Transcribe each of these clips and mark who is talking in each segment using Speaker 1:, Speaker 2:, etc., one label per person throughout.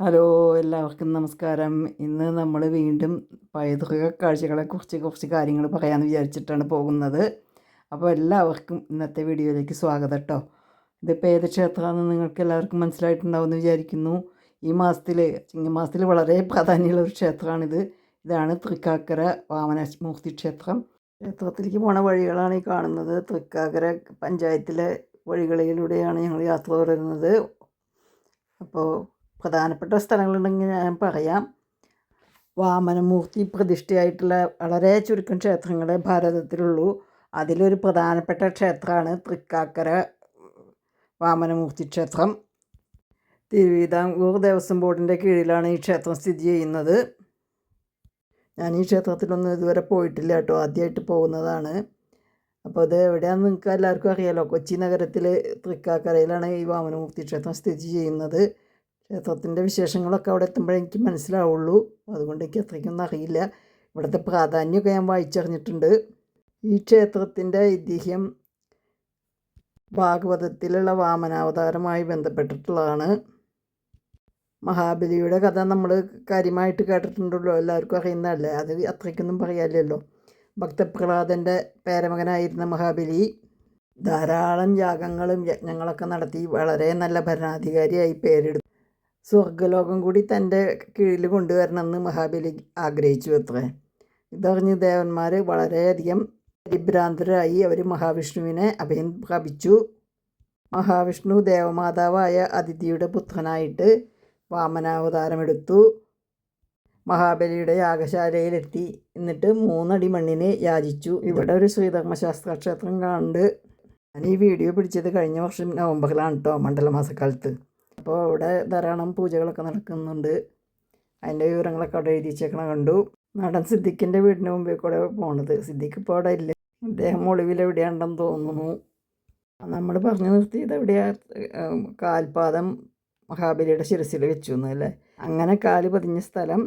Speaker 1: Hello എല്ലാവർക്കും നമസ്കാരം. ഇന്ന് നമ്മൾ വീണ്ടും പൈതൃക കാഴ്ചകളെ കുറിച്ച് കുറച്ച് കാര്യങ്ങൾ പറയാമെന്ന് വിചാരിച്ചിട്ടാണ് പോകുന്നത്. അപ്പോൾ എല്ലാവർക്കും ഇന്നത്തെ വീഡിയോയിലേക്ക് സ്വാഗതം കേട്ടോ ഇതിപ്പോൾ ഏത് ക്ഷേത്രമാണെന്ന് നിങ്ങൾക്ക് എല്ലാവർക്കും മനസ്സിലായിട്ടുണ്ടാവുമെന്ന് വിചാരിക്കുന്നു. ഈ മാസത്തിൽ ചിങ്ങമാസത്തിൽ വളരെ പ്രാധാന്യമുള്ള ഒരു ക്ഷേത്രമാണിത്. ഇതാണ് തൃക്കാക്കര വാമനമൂർത്തി ക്ഷേത്രം. ക്ഷേത്രത്തിലേക്ക് പോണ വഴികളാണ് ഈ കാണുന്നത്. തൃക്കാക്കര പഞ്ചായത്തിലെ വഴികളിലൂടെയാണ് ഞങ്ങൾ യാത്ര തുടരുന്നത്. അപ്പോൾ പ്രധാനപ്പെട്ട സ്ഥലങ്ങളുണ്ടെങ്കിൽ ഞാൻ പറയാം. വാമനമൂർത്തി പ്രതിഷ്ഠയായിട്ടുള്ള വളരെ ചുരുക്കം ക്ഷേത്രങ്ങളെ ഭാരതത്തിലുള്ളൂ. അതിലൊരു പ്രധാനപ്പെട്ട ക്ഷേത്രമാണ് തൃക്കാക്കര വാമനമൂർത്തി ക്ഷേത്രം. തിരുവിതാംകൂർ ദേവസ്വം ബോർഡിന്റെ കീഴിലാണ് ഈ ക്ഷേത്രം സ്ഥിതി ചെയ്യുന്നത്. ഞാൻ ഈ ക്ഷേത്രത്തിലൊന്നും ഇതുവരെ പോയിട്ടില്ല കേട്ടോ ആദ്യമായിട്ട് പോകുന്നതാണ്. അപ്പോൾ ഇത് എവിടെയാണെന്ന് നിങ്ങൾക്ക് എല്ലാവർക്കും അറിയാലോ കൊച്ചി നഗരത്തിൽ തൃക്കാക്കരയിലാണ് ഈ വാമനമൂർത്തി ക്ഷേത്രം സ്ഥിതി ചെയ്യുന്നത്. ക്ഷേത്രത്തിന്റെ വിശേഷങ്ങളൊക്കെ അവിടെ എത്തുമ്പോഴേ എനിക്ക് മനസ്സിലാവുള്ളൂ. അതുകൊണ്ട് എനിക്ക് അത്രയ്ക്കൊന്നും അറിയില്ല. ഇവിടുത്തെ പ്രാധാന്യമൊക്കെ ഞാൻ വായിച്ചറിഞ്ഞിട്ടുണ്ട്. ഈ ക്ഷേത്രത്തിന്റെ ഐതിഹ്യം ഭാഗവതത്തിലുള്ള വാമനാവതാരമായി ബന്ധപ്പെട്ടിട്ടുള്ളതാണ്. മഹാബലിയുടെ കഥ നമ്മൾ കാര്യമായിട്ട് കേട്ടിട്ടുണ്ടല്ലോ. എല്ലാവർക്കും അറിയുന്നതല്ലേ? അത് അത്രയ്ക്കൊന്നും പറയാനില്ലല്ലോ. ഭക്തപ്രഹ്ലാദന്റെ പേരമകനായിരുന്ന മഹാബലി ധാരാളം യാഗങ്ങളും യജ്ഞങ്ങളൊക്കെ നടത്തി വളരെ നല്ല ഭരണാധികാരിയായി പേരെടുത്തു. സ്വർഗലോകം കൂടി തന്റെ കീഴിൽ കൊണ്ടുവരണമെന്ന് മഹാബലി ആഗ്രഹിച്ചു അത്രേ. ഇതറിഞ്ഞ് ദേവന്മാർ വളരെയധികം പരിഭ്രാന്തരായി അവർ മഹാവിഷ്ണുവിനെ അഭയം പ്രാപിച്ചു മഹാവിഷ്ണു ദേവമാതാവായ അതിഥിയുടെ പുത്രനായിട്ട് വാമനാവതാരമെടുത്തു. മഹാബലിയുടെ യാഗശാലയിലെത്തി. എന്നിട്ട് മൂന്നടി മണ്ണിനെ യാചിച്ചു. ഇവിടെ ഒരു ശ്രീധർമ്മശാസ്ത്ര ക്ഷേത്രം കാണുന്നുണ്ട്. ഞാൻ ഈ വീഡിയോ പിടിച്ചത് കഴിഞ്ഞ വർഷം നവംബറിലാണ് കേട്ടോ മണ്ഡലമാസക്കാലത്ത്. അപ്പോൾ ഇവിടെ ധാരാളം പൂജകളൊക്കെ നടക്കുന്നുണ്ട്. അതിന്റെ വിവരങ്ങളൊക്കെ അവിടെ എഴുതിച്ചേക്കണ കണ്ടു. നടൻ സിദ്ദിഖിന്റെ വീടിന് മുമ്പിൽ കൂടെ പോണത്. സിദ്ദിഖ് ഇപ്പോൾ അവിടെ ഇല്ല. അദ്ദേഹം ഒളിവിൽ എവിടെയാണെന്ന് തോന്നുന്നു. നമ്മൾ പറഞ്ഞു നിർത്തിയത് എവിടെയാ? കാൽപാദം മഹാബലിയുടെ ശിരസിൽ വെച്ചു എന്നല്ലേ അങ്ങനെ കാൽ പതിഞ്ഞ സ്ഥലം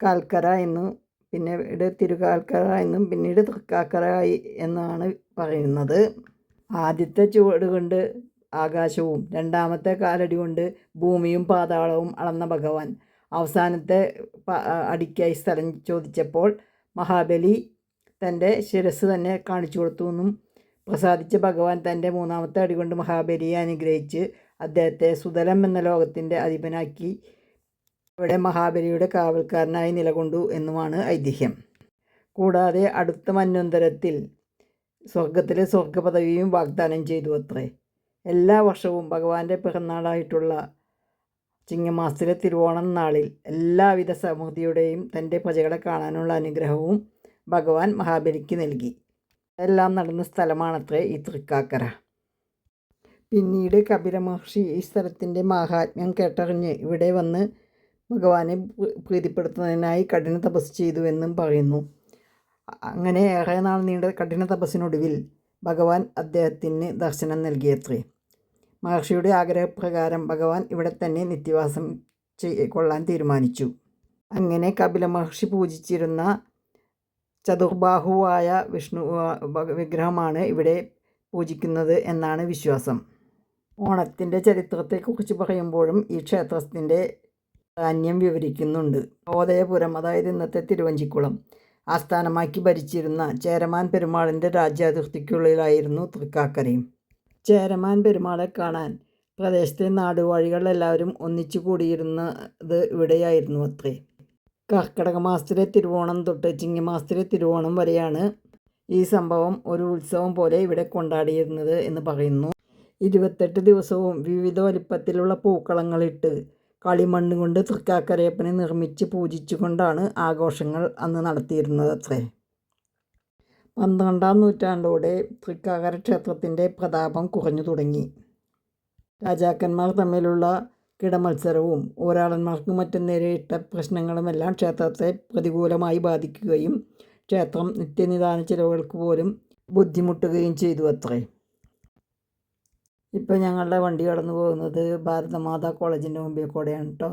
Speaker 1: കാൽക്കര എന്നും പിന്നെ ഇവിടെ തിരുകാൽക്കര എന്നും പിന്നീട് തൃക്കാക്കര എന്നാണ് പറയുന്നത്. ആദ്യത്തെ ചുവട് കൊണ്ട് ആകാശവും രണ്ടാമത്തെ കാലടി കൊണ്ട് ഭൂമിയും പാതാളവും അളന്ന ഭഗവാൻ. അവസാനത്തെ അടിക്കായി സ്ഥലം ചോദിച്ചപ്പോൾ മഹാബലി തന്റെ ശിരസ് തന്നെ കാണിച്ചു കൊടുത്തു എന്നും പ്രസാദിച്ച ഭഗവാൻ തന്റെ മൂന്നാമത്തെ അടി കൊണ്ട് മഹാബലിയെ അനുഗ്രഹിച്ച് അദ്ദേഹത്തെ സുതലം എന്ന ലോകത്തിന്റെ അധിപനാക്കി ഇവിടെ മഹാബലിയുടെ കാവൽക്കാരനായി നിലകൊണ്ടു എന്നുമാണ് ഐതിഹ്യം. കൂടാതെ അടുത്ത മന്വന്തരത്തിൽ സ്വർഗത്തിലെ സ്വർഗപദവിയും വാഗ്ദാനം ചെയ്തു അത്രേ. എല്ലാ വർഷവും ഭഗവാന്റെ പിറന്നാളായിട്ടുള്ള ചിങ്ങമാസത്തിലെ തിരുവോണം നാളിൽ എല്ലാവിധ സമൃദ്ധിയുടെയും തന്റെ പ്രജകളെ കാണാനുള്ള അനുഗ്രഹവും ഭഗവാൻ മഹാബലിക്ക് നൽകി. എല്ലാം നടന്ന സ്ഥലമാണത്രേ ഈ തൃക്കാക്കര. പിന്നീട് കപില മഹർഷി ഈ സ്ഥലത്തിന്റെ മഹാത്മ്യം കേട്ടറിഞ്ഞ് ഇവിടെ വന്ന് ഭഗവാനെ പ്രീതിപ്പെടുത്തുന്നതിനായി കഠിന തപസ് ചെയ്തുവെന്നും പറയുന്നു. അങ്ങനെ ഏറെ നാൾ നീണ്ട കഠിന തപസ്സിനൊടുവിൽ ഭഗവാൻ അദ്ദേഹത്തിന് ദർശനം നൽകിയത്രേ. മഹർഷിയുടെ ആഗ്രഹപ്രകാരം ഭഗവാൻ ഇവിടെ തന്നെ നിത്യവാസം കൊള്ളാൻ തീരുമാനിച്ചു. അങ്ങനെ കപില മഹർഷി പൂജിച്ചിരുന്ന ചതുർബാഹുവായ വിഷ്ണു വിഗ്രഹമാണ് ഇവിടെ പൂജിക്കുന്നത് എന്നാണ് വിശ്വാസം. ഓണത്തിന്റെ ചരിത്രത്തെക്കുറിച്ച് പറയുമ്പോഴും ഈ ക്ഷേത്രത്തിന്റെ ധാന്യം വിവരിക്കുന്നുണ്ട്. ഓദയപുരം അതായത് ഇന്നത്തെ തിരുവഞ്ചിക്കുളം ആസ്ഥാനമാക്കി ഭരിച്ചിരുന്ന ചേരമാൻ പെരുമാളിന്റെ രാജ്യാതിർത്തിക്കുള്ളിലായിരുന്നു തൃക്കാക്കരയും. ചേരമാൻ പെരുമാളെ കാണാൻ പ്രദേശത്തെ നാടുവാഴികളെല്ലാവരും ഒന്നിച്ചു കൂടിയിരുന്നത് ഇവിടെയായിരുന്നു അത്രേ. കർക്കിടക മാസത്തിലെ തിരുവോണം തൊട്ട് ചിങ്ങമാസത്തിലെ തിരുവോണം വരെയാണ് ഈ സംഭവം ഒരു ഉത്സവം പോലെ ഇവിടെ കൊണ്ടാടിയിരുന്നത് എന്ന് പറയുന്നു. ഇരുപത്തെട്ട് ദിവസവും വിവിധ വലിപ്പത്തിലുള്ള പൂക്കളങ്ങളിട്ട് കളിമണ്ണ് കൊണ്ട് തൃക്കാക്കരയപ്പനെ നിർമ്മിച്ച് പൂജിച്ചുകൊണ്ടാണ് ആഘോഷങ്ങൾ അന്ന് നടത്തിയിരുന്നത് അത്രേ. പന്ത്രണ്ടാം നൂറ്റാണ്ടോടെ തൃക്കാക്കര ക്ഷേത്രത്തിന്റെ പ്രതാപം കുറഞ്ഞു തുടങ്ങി. രാജാക്കന്മാർ തമ്മിലുള്ള കിടമത്സരവും ഒരാളന്മാർക്ക് മറ്റും നേരിട്ട പ്രശ്നങ്ങളുമെല്ലാം ക്ഷേത്രത്തെ പ്രതികൂലമായി ബാധിക്കുകയും ക്ഷേത്രം നിത്യനിദാന ചിലവുകൾക്ക് പോലും ബുദ്ധിമുട്ടുകയും ചെയ്തു അത്രേ. ഇപ്പം ഞങ്ങളുടെ വണ്ടി കടന്നു പോകുന്നത് ഭാരതമാതാ കോളേജിന്റെ മുമ്പിൽ കൂടെയാണ് കേട്ടോ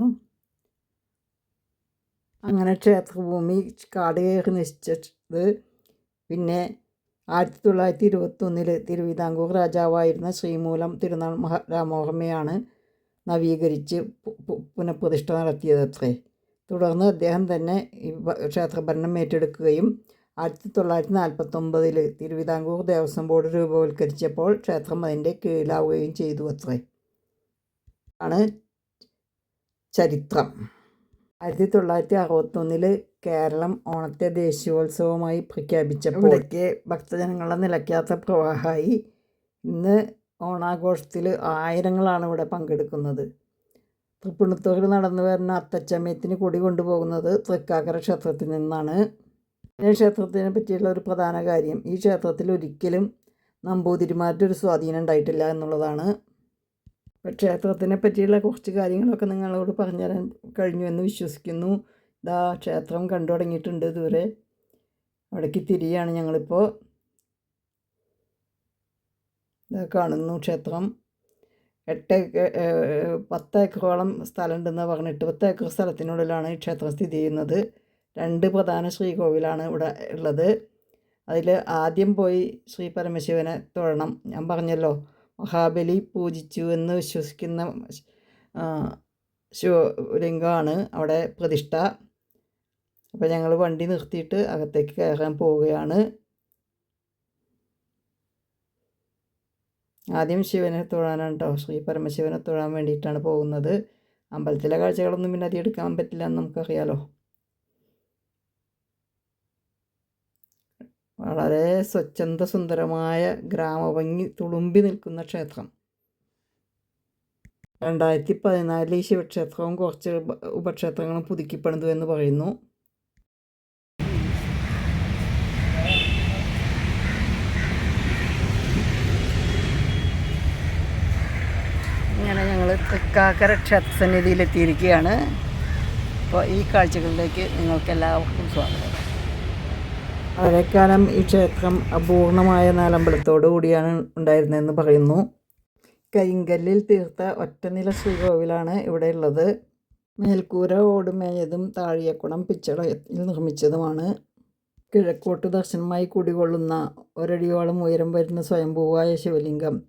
Speaker 1: അങ്ങനെ ക്ഷേത്രഭൂമി കാട് കയറി നശിച്ചത് പിന്നെ ആയിരത്തി തൊള്ളായിരത്തി ഇരുപത്തൊന്നിൽ തിരുവിതാംകൂർ രാജാവായിരുന്ന ശ്രീമൂലം തിരുനാൾ മഹാ രാമോഹമ്മയാണ് നവീകരിച്ച് പുനഃപ്രതിഷ്ഠ നടത്തിയത് നടത്തിയതത്രേ തുടർന്ന് അദ്ദേഹം തന്നെ ക്ഷേത്രഭരണം ഏറ്റെടുക്കുകയും ആയിരത്തി തൊള്ളായിരത്തി നാൽപ്പത്തൊമ്പതിൽ തിരുവിതാംകൂർ ദേവസ്വം ബോർഡ് രൂപവൽക്കരിച്ചപ്പോൾ ക്ഷേത്രം അതിന്റെ കീഴിലാവുകയും ചെയ്തു അത്രേ. ആണ് ചരിത്രം. ആയിരത്തി തൊള്ളായിരത്തി അറുപത്തൊന്നിൽ കേരളം ഓണത്തെ ദേശീയോത്സവമായി പ്രഖ്യാപിച്ചപ്പോൾ ഭക്തജനങ്ങളുടെ നിലയ്ക്കാത്ത പ്രവാഹമായി. ഇന്ന് ഓണാഘോഷത്തിൽ ആയിരങ്ങളാണ് ഇവിടെ പങ്കെടുക്കുന്നത്. തൃപ്പുണിത്തൂരിൽ നടന്നു വരുന്ന അത്തച്ചമയത്തിന് കൊടി കൊണ്ടുപോകുന്നത് തൃക്കാക്കര ക്ഷേത്രത്തിൽ നിന്നാണ്. ഈ ക്ഷേത്രത്തിനെ പറ്റിയുള്ള ഒരു പ്രധാന കാര്യം ഈ ക്ഷേത്രത്തിൽ ഒരിക്കലും നമ്പൂതിരിമാരുടെ ഒരു സ്വാധീനം ഉണ്ടായിട്ടില്ല എന്നുള്ളതാണ്. ക്ഷേത്രത്തിനെ പറ്റിയുള്ള കുറച്ച് കാര്യങ്ങളൊക്കെ നിങ്ങളോട് പറഞ്ഞു തരാൻ കഴിഞ്ഞു എന്ന് വിശ്വസിക്കുന്നു. ഇതാ ക്ഷേത്രം കണ്ടു തുടങ്ങിയിട്ടുണ്ട് ഇതുവരെ. അവിടേക്ക് തിരിയാണ് ഞങ്ങളിപ്പോൾ. ഇതാ കാണുന്നു ക്ഷേത്രം. എട്ട് പത്ത് ഏക്കറോളം സ്ഥലമുണ്ടെന്ന് പറഞ്ഞിട്ട് പത്ത് ഏക്കർ സ്ഥലത്തിനുള്ളിലാണ് ഈ ക്ഷേത്രം സ്ഥിതി ചെയ്യുന്നത്. രണ്ട് പ്രധാന ശ്രീകോവിലാണ് ഇവിടെ ഉള്ളത്. അതിൽ ആദ്യം പോയി ശ്രീ പരമശിവനെ തൊഴണം. ഞാൻ പറഞ്ഞല്ലോ മഹാബലി പൂജിച്ചു എന്ന് വിശ്വസിക്കുന്ന ശിവലിംഗമാണ് അവിടെ പ്രതിഷ്ഠ. അപ്പോൾ ഞങ്ങൾ വണ്ടി നിർത്തിയിട്ട് അകത്തേക്ക് കയറാൻ പോവുകയാണ്. ആദ്യം ശിവനെ തൊഴാനാണ് കേട്ടോ ശ്രീ പരമശിവനെ തൊഴാൻ വേണ്ടിയിട്ടാണ് പോകുന്നത്. അമ്പലത്തിലെ കാഴ്ചകളൊന്നും പിന്നെ അധികം എടുക്കാൻ പറ്റില്ല എന്ന് നമുക്കറിയാലോ. വളരെ സ്വച്ഛന്ത സുന്ദരമായ ഗ്രാമഭംഗി തുളുമ്പി നിൽക്കുന്ന ക്ഷേത്രം. രണ്ടായിരത്തി പതിനാലിൽ ഈ ശിവക്ഷേത്രവും കുറച്ച് ഉപ- ഉപക്ഷേത്രങ്ങളും പുതുക്കിപ്പണിതു എന്ന് പറയുന്നു. ഇങ്ങനെ ഞങ്ങൾ തൃക്കാക്കര ക്ഷേത്രസന്നിധിയിലെത്തിയിരിക്കുകയാണ്. അപ്പോൾ ഈ കാഴ്ചകളിലേക്ക് നിങ്ങൾക്കെല്ലാവർക്കും സ്വാഗതം. വളരെക്കാലം ഈ ക്ഷേത്രം അപൂർണമായ നാലമ്പലത്തോടു കൂടിയാണ് ഉണ്ടായിരുന്നതെന്ന് പറയുന്നു. കരിങ്കല്ലിൽ തീർത്ത ഒറ്റനില ശ്രീകോവിലാണ് ഇവിടെ ഉള്ളത് മേൽക്കൂര ഓടുമേയതും താഴിയക്കുളം പിച്ചളയിൽ നിർമ്മിച്ചതുമാണ്. കിഴക്കോട്ട് ദർശനമായി കുടികൊള്ളുന്ന ഒരടിയോളം ഉയരം വരുന്ന സ്വയംഭൂവായ ശിവലിംഗം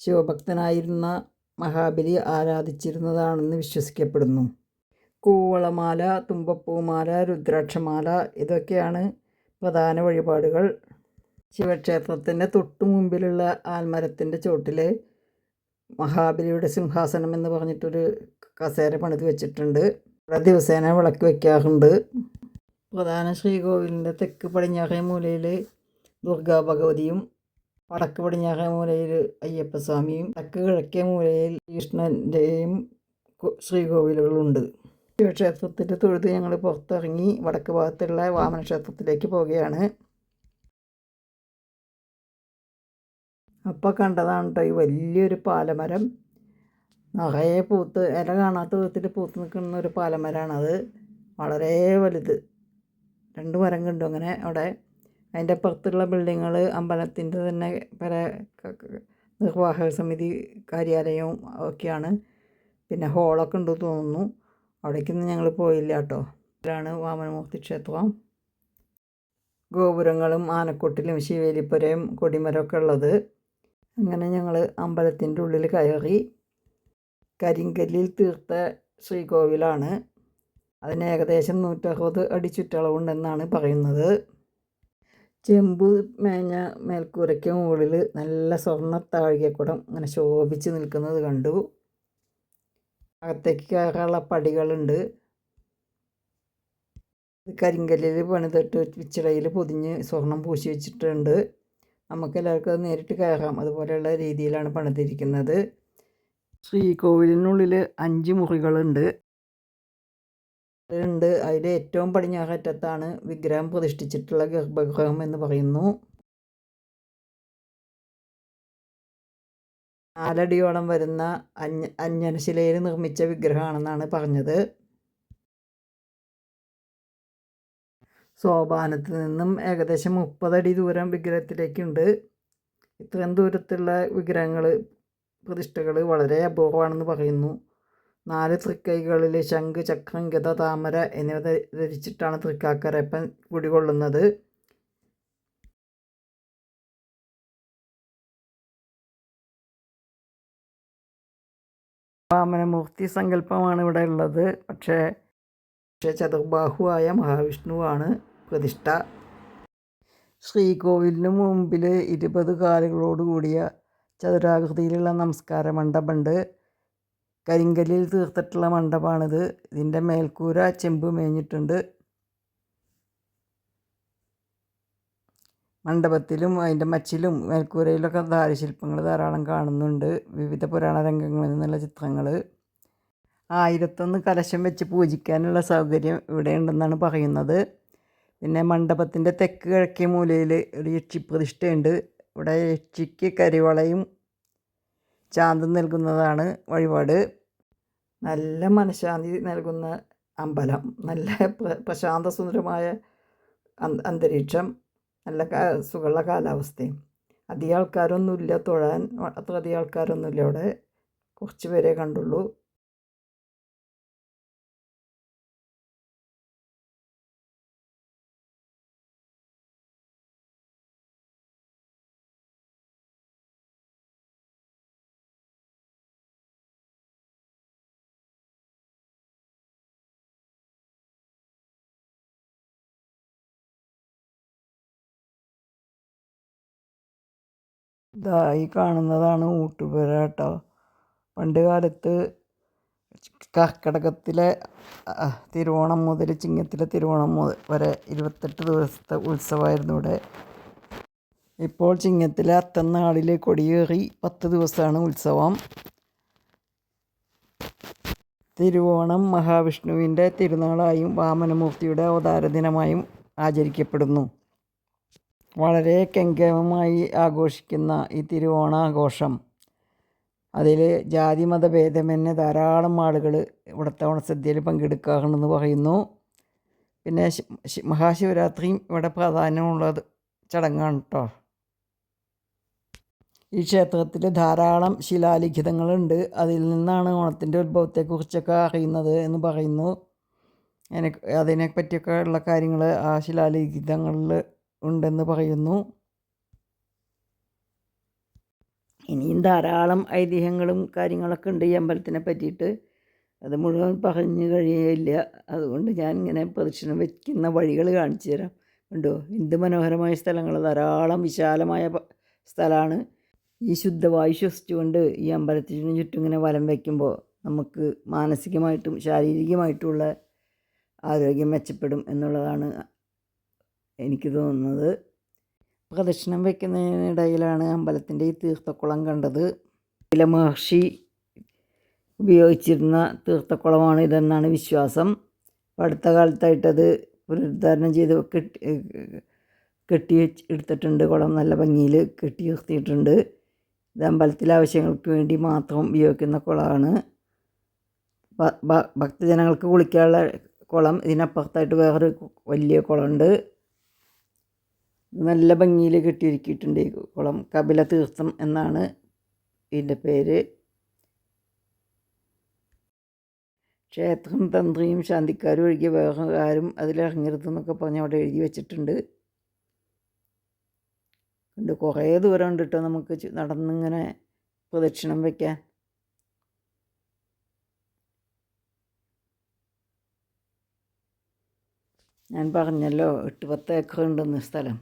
Speaker 1: ശിവഭക്തനായിരുന്ന മഹാബലി ആരാധിച്ചിരുന്നതാണെന്ന് വിശ്വസിക്കപ്പെടുന്നു. കൂവളമാല തുമ്പപ്പൂമാല രുദ്രാക്ഷമാല ഇതൊക്കെയാണ് പ്രധാന വഴിപാടുകൾ. ശിവക്ഷേത്രത്തിന്റെ തൊട്ടു മുമ്പിലുള്ള ആൽമരത്തിന്റെ ചോട്ടിൽ മഹാബലിയുടെ സിംഹാസനം എന്ന് പറഞ്ഞിട്ടൊരു കസേര പണിത് വെച്ചിട്ടുണ്ട്. ഇവിടെ ദിവസേന വിളക്ക് വയ്ക്കാറുണ്ട് പ്രധാന ശ്രീകോവിലിന്റെ തെക്ക് പടിഞ്ഞാറേ മൂലയിൽ ദുർഗാ ഭഗവതിയും വടക്ക് പടിഞ്ഞാറേ മൂലയിൽ അയ്യപ്പസ്വാമിയും തെക്ക് കിഴക്കേ മൂലയിൽ കൃഷ്ണന്റെയും ശ്രീകോവിലുകളുണ്ട്. ശിവക്ഷേത്രത്തിന്റെ തൊഴുത് ഞങ്ങൾ പുറത്തിറങ്ങി വടക്ക് ഭാഗത്തുള്ള വാമന ക്ഷേത്രത്തിലേക്ക് പോവുകയാണ്. അപ്പോൾ കണ്ടതാണ് കേട്ടോ ഈ വലിയൊരു പാലമരം. നിറയെ പൂത്ത് ഇല കാണാത്ത വിധത്തിൽ പൂത്ത് നിൽക്കുന്ന ഒരു പാലമരമാണത് വളരെ വലുത്. രണ്ട് മരം കണ്ടു അങ്ങനെ അവിടെ. അതിന്റെ അപ്പുറത്തുള്ള ബിൽഡിങ്ങൾ അമ്പലത്തിന്റെ തന്നെ പല നിർവാഹക സമിതി കാര്യാലയവും ഒക്കെയാണ്. പിന്നെ ഹോളൊക്കെ ഉണ്ട് തോന്നുന്നു. അവിടേക്കൊന്നും ഞങ്ങൾ പോയില്ല കേട്ടോ ഇതിലാണ് വാമനമൂർത്തി ക്ഷേത്രം. ഗോപുരങ്ങളും ആനക്കൊട്ടിലും ശിവേലിപ്പുരയും കൊടിമരമൊക്കെ ഉള്ളത്. അങ്ങനെ ഞങ്ങൾ അമ്പലത്തിന്റെ ഉള്ളിൽ കയറി കരിങ്കല്ലിൽ തീർത്ത ശ്രീകോവിലാണ്. അതിന് ഏകദേശം നൂറ്ററുപത് അടി ചുറ്റളവുണ്ടെന്നാണ് പറയുന്നത്. ചെമ്പ് മേഞ്ഞ മേൽക്കൂരയ്ക്ക് മുകളിൽ നല്ല സ്വർണ താഴികക്കുടം അങ്ങനെ ശോഭിച്ച് നിൽക്കുന്നത് കണ്ടു. അകത്തേക്ക് കയറാനുള്ള പടികളുണ്ട്. കരിങ്കല്ലിൽ പണിതിട്ട് വിച്ചിടയിൽ പൊതിഞ്ഞ് സ്വർണം പൂശി വെച്ചിട്ടുണ്ട്. നമുക്ക് എല്ലാവർക്കും അത് നേരിട്ട് കയറാം. അതുപോലെയുള്ള രീതിയിലാണ് പണിതിരിക്കുന്നത്. ശ്രീകോവിലിനുള്ളിൽ അഞ്ച് മുറികളുണ്ട്. ഉണ്ട്. അതിൽ ഏറ്റവും പടിഞ്ഞാററ്റത്താണ് വിഗ്രഹം പ്രതിഷ്ഠിച്ചിട്ടുള്ള ഗർഭഗൃഹം എന്ന് പറയുന്നു. നാലടിയോളം വരുന്ന അഞ്ഞ അഞ്ഞനശിലയിൽ നിർമ്മിച്ച വിഗ്രഹമാണെന്നാണ് പറഞ്ഞത്. സോപാനത്ത് നിന്നും ഏകദേശം മുപ്പതടി ദൂരം വിഗ്രഹത്തിലേക്കുണ്ട്. ഇത്രയും ദൂരത്തുള്ള വിഗ്രഹങ്ങൾ പ്രതിഷ്ഠകൾ വളരെ അപൂർവമാണെന്ന് പറയുന്നു. നാല് തൃക്കൈകളിൽ ശംഖ് ചക്രം ഗത താമര എന്നിവ ധരിച്ചിട്ടാണ് തൃക്കാക്കരപ്പൻ കുടികൊള്ളുന്നത്. വാമനമൂർത്തി സങ്കല്പമാണ് ഇവിടെ ഉള്ളത്. പക്ഷേ പക്ഷേ ചതുർബാഹുവായ മഹാവിഷ്ണുവാണ് പ്രതിഷ്ഠ. ശ്രീകോവിലിന് മുമ്പിൽ ഇരുപത് കാലുകളോട് കൂടിയ ചതുരാകൃതിയിലുള്ള നമസ്കാര മണ്ഡപമുണ്ട്. കരിങ്കല്ലിൽ തീർത്തിട്ടുള്ള മണ്ഡപമാണിത്. ഇതിന്റെ മേൽക്കൂര ചെമ്പ് മേഞ്ഞിട്ടുണ്ട്. മണ്ഡപത്തിലും അതിന്റെ മച്ചിലും മേൽക്കൂരയിലൊക്കെ ദാരുശില്പങ്ങൾ ധാരാളം കാണുന്നുണ്ട്. വിവിധ പുരാണ രംഗങ്ങളിൽ നിന്നുള്ള ചിത്രങ്ങൾ. ആയിരത്തൊന്ന് കലശം വെച്ച് പൂജിക്കാനുള്ള സൗകര്യം ഇവിടെ ഉണ്ടെന്നാണ് പറയുന്നത്. പിന്നെ മണ്ഡപത്തിന്റെ തെക്ക് കിഴക്കേ മൂലയിൽ ഒരു യക്ഷി പ്രതിഷ്ഠയുണ്ട് ഇവിടെ യക്ഷിക്ക് കരിവളയും ശാന്തി നൽകുന്നതാണ് വഴിപാട്. നല്ല മനഃശാന്തി നൽകുന്ന അമ്പലം. നല്ല പ്രശാന്തസുന്ദരമായ പ്രശാന്ത സുന്ദരമായ അന്തരീക്ഷം. നല്ല സുഖമുള്ള കാലാവസ്ഥയും അധികം ആൾക്കാരൊന്നുമില്ല തൊഴാൻ അത്ര അധികം ആൾക്കാരൊന്നുമില്ല അവിടെ. കുറച്ച് പേരെ കണ്ടുള്ളൂ. ഇതാ ഈ കാണുന്നതാണ് ഊട്ടുപുര കേട്ടോ. പണ്ട് കാലത്ത് കർക്കിടകത്തിലെ തിരുവോണം മുതൽ ചിങ്ങത്തിലെ തിരുവോണം മുതൽ വരെ ഇരുപത്തെട്ട് ദിവസത്തെ ഉത്സവമായിരുന്നു ഇവിടെ. ഇപ്പോൾ ചിങ്ങത്തിലെ അത്തന്നാളിൽ കൊടിയേറി പത്ത് ദിവസമാണ് ഉത്സവം. തിരുവോണം മഹാവിഷ്ണുവിന്റെ തിരുനാളായും വാമനമൂർത്തിയുടെ അവതാര ദിനമായും ആചരിക്കപ്പെടുന്നു. വളരെ കെങ്കേമമായി ആഘോഷിക്കുന്ന ഈ തിരുവോണാഘോഷം. അതിൽ ജാതി മത ഭേദമന്യേ ധാരാളം ആളുകൾ ഇവിടുത്തെ ഓണസദ്യയിൽ പങ്കെടുക്കാറുണ്ടെന്ന് പറയുന്നു. പിന്നെ മഹാശിവരാത്രിയും ഇവിടെ പ്രാധാന്യമുള്ളത് ചടങ്ങാണ് കേട്ടോ ഈ ക്ഷേത്രത്തിൽ ധാരാളം ശിലാലിഖിതങ്ങളുണ്ട്. അതിൽ നിന്നാണ് ഓണത്തിന്റെ ഉത്ഭവത്തെക്കുറിച്ചൊക്കെ അറിയുന്നത് എന്ന് പറയുന്നു. അതിനെ അതിനെപ്പറ്റിയൊക്കെ ഉള്ള കാര്യങ്ങൾ ആ ശിലാലിഖിതങ്ങളിൽ ഉണ്ടെന്ന് പറയുന്നു. ഇനിയും ധാരാളം ഐതിഹ്യങ്ങളും കാര്യങ്ങളൊക്കെ ഉണ്ട് ഈ അമ്പലത്തിനെ പറ്റിയിട്ട്. അത് മുഴുവൻ പറഞ്ഞു കഴിയില്ല അതുകൊണ്ട് ഞാൻ ഇങ്ങനെ പ്രദക്ഷിണം വയ്ക്കുന്ന വഴികൾ കാണിച്ചു തരാം. ഉണ്ടോ എന്ത് മനോഹരമായ സ്ഥലങ്ങൾ. ധാരാളം വിശാലമായ സ്ഥലമാണ്. ഈ ശുദ്ധവായു ശ്വസിച്ചുകൊണ്ട് ഈ അമ്പലത്തിന് ചുറ്റും ഇങ്ങനെ വലം വയ്ക്കുമ്പോൾ നമുക്ക് മാനസികമായിട്ടും ശാരീരികമായിട്ടുമുള്ള ആരോഗ്യം മെച്ചപ്പെടും എന്നുള്ളതാണ് എനിക്ക് തോന്നുന്നത്. പ്രദക്ഷിണം വയ്ക്കുന്നതിനിടയിലാണ് അമ്പലത്തിന്റെ ഈ തീർത്ഥക്കുളം കണ്ടത്. ചില മഹർഷി ഉപയോഗിച്ചിരുന്ന തീർത്ഥക്കുളമാണ് ഇതെന്നാണ് വിശ്വാസം. അടുത്ത കാലത്തായിട്ടത് പുനരുദ്ധാരണം ചെയ്ത് കെട്ടി കെട്ടി എടുത്തിട്ടുണ്ട്. കുളം നല്ല ഭംഗിയിൽ കെട്ടി നിർത്തിയിട്ടുണ്ട് ഇത് അമ്പലത്തിലെ ആവശ്യങ്ങൾക്ക് വേണ്ടി മാത്രം ഉപയോഗിക്കുന്ന കുളമാണ്. ഭക്തജനങ്ങൾക്ക് കുളിക്കാനുള്ള കുളം. ഇതിനപ്പുറത്തായിട്ട് വേറൊരു വലിയ കുളമുണ്ട്. നല്ല ഭംഗിയിൽ കെട്ടിയൊരുക്കിയിട്ടുണ്ട് ഈ കുളം. കപില തീർത്ഥം എന്നാണ് ഇതിന്റെ പേര്. ക്ഷേത്രം തന്ത്രിയും ശാന്തിക്കാരും ഒഴികെ വേറെ ആരും അതിലിറങ്ങരുതെന്നൊക്കെ പറഞ്ഞ് അവിടെ എഴുതി വെച്ചിട്ടുണ്ട്. ഉണ്ട് കുറേ ദൂരം ഉണ്ട് കേട്ടോ നമുക്ക് നടന്നിങ്ങനെ പ്രദക്ഷിണം വയ്ക്കാൻ ഞാൻ പറഞ്ഞല്ലോ എട്ട് പത്ത് ഏക്കർ ഉണ്ടെന്ന് സ്ഥലം.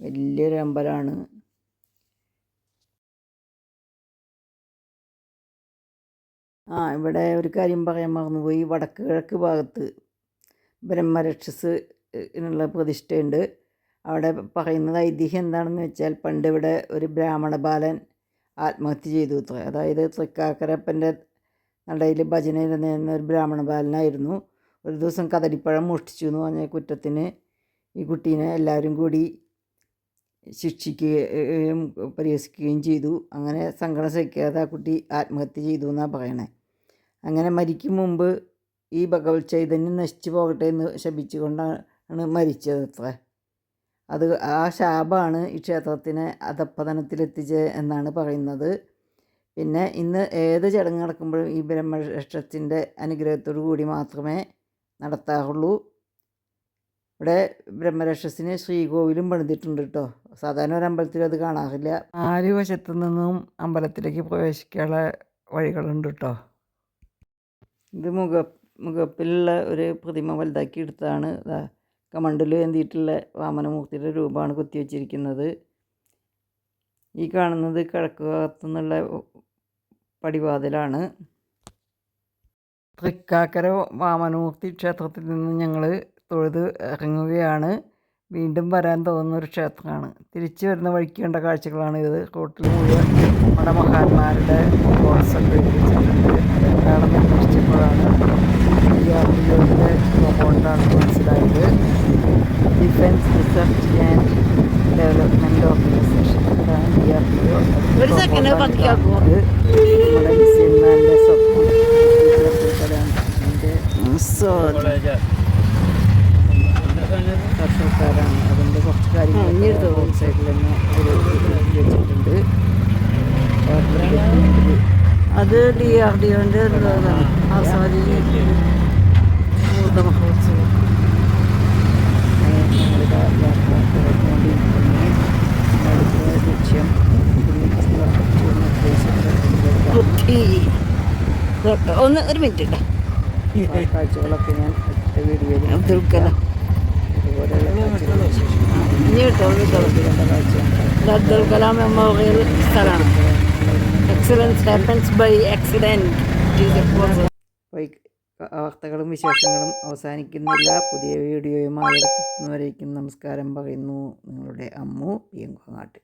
Speaker 1: വലിയൊരു അമ്പലമാണ്. ആ ഇവിടെ ഒരു കാര്യം പറയാൻ മറന്നുപോയി. വടക്ക് കിഴക്ക് ഭാഗത്ത് ബ്രഹ്മരക്ഷസ് എന്നുള്ള പ്രതിഷ്ഠയുണ്ട്. അവിടെ പറയുന്നത് ഐതിഹ്യം എന്താണെന്ന് വെച്ചാൽ പണ്ട് ഇവിടെ ഒരു ബ്രാഹ്മണ ബാലൻ ആത്മഹത്യ ചെയ്തു. അതായത് തൃക്കാക്കരപ്പന്റെ നടയിൽ ഭജനയിൽ നിന്ന ഒരു ബ്രാഹ്മണ ബാലനായിരുന്നു. ഒരു ദിവസം കദളിപ്പഴം മോഷ്ടിച്ചു എന്ന് പറഞ്ഞ കുറ്റത്തിന് ഈ കുട്ടീനെ എല്ലാവരും കൂടി ശിക്ഷിക്കുകയും പരിഹസിക്കുകയും ചെയ്തു. അങ്ങനെ സങ്കടം സഹിക്കാതെ ആ കുട്ടി ആത്മഹത്യ ചെയ്തു എന്നാണ് പറയണേ. അങ്ങനെ മരിക്കും മുമ്പ് ഈ ഭഗവത് ചൈതന്യം നശിച്ചു പോകട്ടെ എന്ന് ശപിച്ചുകൊണ്ടാണ് മരിച്ചത് അത്ര. അത് ആ ശാപമാണ് ഈ ക്ഷേത്രത്തിനെ അധപ്പതനത്തിലെത്തിച്ചത് എന്നാണ് പറയുന്നത്. പിന്നെ ഇന്ന് ഏത് ചടങ്ങ് നടക്കുമ്പോഴും ഈ ബ്രഹ്മരക്ഷത്തിന്റെ അനുഗ്രഹത്തോടു കൂടി മാത്രമേ നടത്താറുള്ളൂ. ഇവിടെ ബ്രഹ്മരക്ഷസിന് ശ്രീകോവിലും പണിതിട്ടുണ്ട് കേട്ടോ സാധാരണ ഒരു അമ്പലത്തിൽ അത് കാണാറില്ല. നാല് വശത്തു നിന്നും അമ്പലത്തിലേക്ക് പ്രവേശിക്കാനുള്ള വഴികളുണ്ട് കേട്ടോ ഇത് മുഖ മുഖപ്പിലുള്ള ഒരു പ്രതിമ വലുതാക്കി എടുത്തതാണ്. ഇതാ കമണ്ടിൽ എന്തിയിട്ടുള്ള വാമനമൂർത്തിയുടെ രൂപമാണ് കുത്തിവെച്ചിരിക്കുന്നത് ഈ കാണുന്നത് കിഴക്ക് ഭാഗത്തു നിന്നുള്ള പടിവാതിലാണ്. തൃക്കാക്കര വാമനമൂർത്തി ക്ഷേത്രത്തിൽ നിന്ന് ഞങ്ങൾ തൊഴുത് ഇറങ്ങുകയാണ്. വീണ്ടും വരാൻ തോന്നുന്ന ഒരു ക്ഷേത്രമാണ്. തിരിച്ചു വരുന്ന വഴിക്ക് കണ്ട കാഴ്ചകളാണ് ഇത്. റോട്ടിൽ മുഴുവൻ നമ്മുടെ മഹാന്മാരുടെ ഫോട്ടോസൊക്കെ വെച്ചിട്ടുണ്ട്. എന്താണെന്ന് അന്വേഷിച്ചപ്പോഴാണ് ഈ കോമ്പൗണ്ടാണ് മനസ്സിലായത്. Defence research and development organisation D R O? നമ്മുടെ സ്വപ്നം. സർക്കാരാണ് അതിന്റെ കുറച്ച് കാര്യങ്ങൾ. റോഡ് സൈഡിൽ തന്നെ ഒരു വെച്ചിട്ടുണ്ട്.
Speaker 2: അത് ഡി ആർ ഡി ഒന്റെ ആസാദി ഊർദ്ധ മഹോത്സവം
Speaker 1: ഞങ്ങളുടെ യാത്ര തുടർന്നുകൊണ്ടിരിക്കുന്നു അടുത്ത ലക്ഷ്യം
Speaker 2: ഒന്ന് ഒരു മിനിറ്റ് കേട്ടോ.
Speaker 1: കാഴ്ചകളൊക്കെ ഞാൻ വീഡിയോയിൽ
Speaker 2: അബ്ദുൽ
Speaker 1: വിശേഷം
Speaker 2: ഇനി കേട്ടോ കേട്ടോ
Speaker 1: കണ്ട കാഴ്ചയാണ്
Speaker 2: ഇത് അബ്ദുൽ കലാം മെമ്മോറിയൽ സ്ഥലമാണ് എക്സലൻസ് ഹാപ്പൻസ് ബൈ
Speaker 1: ആക്സിഡന്റ് വാർത്തകളും വിശേഷങ്ങളും അവസാനിക്കുന്നില്ല. പുതിയ വീഡിയോയുമായി അടുത്തെത്തുന്നവരേക്കും നമസ്കാരം പറയുന്നു. നിങ്ങളുടെ അമ്മു പിയങ്കങ്ങാട്ട്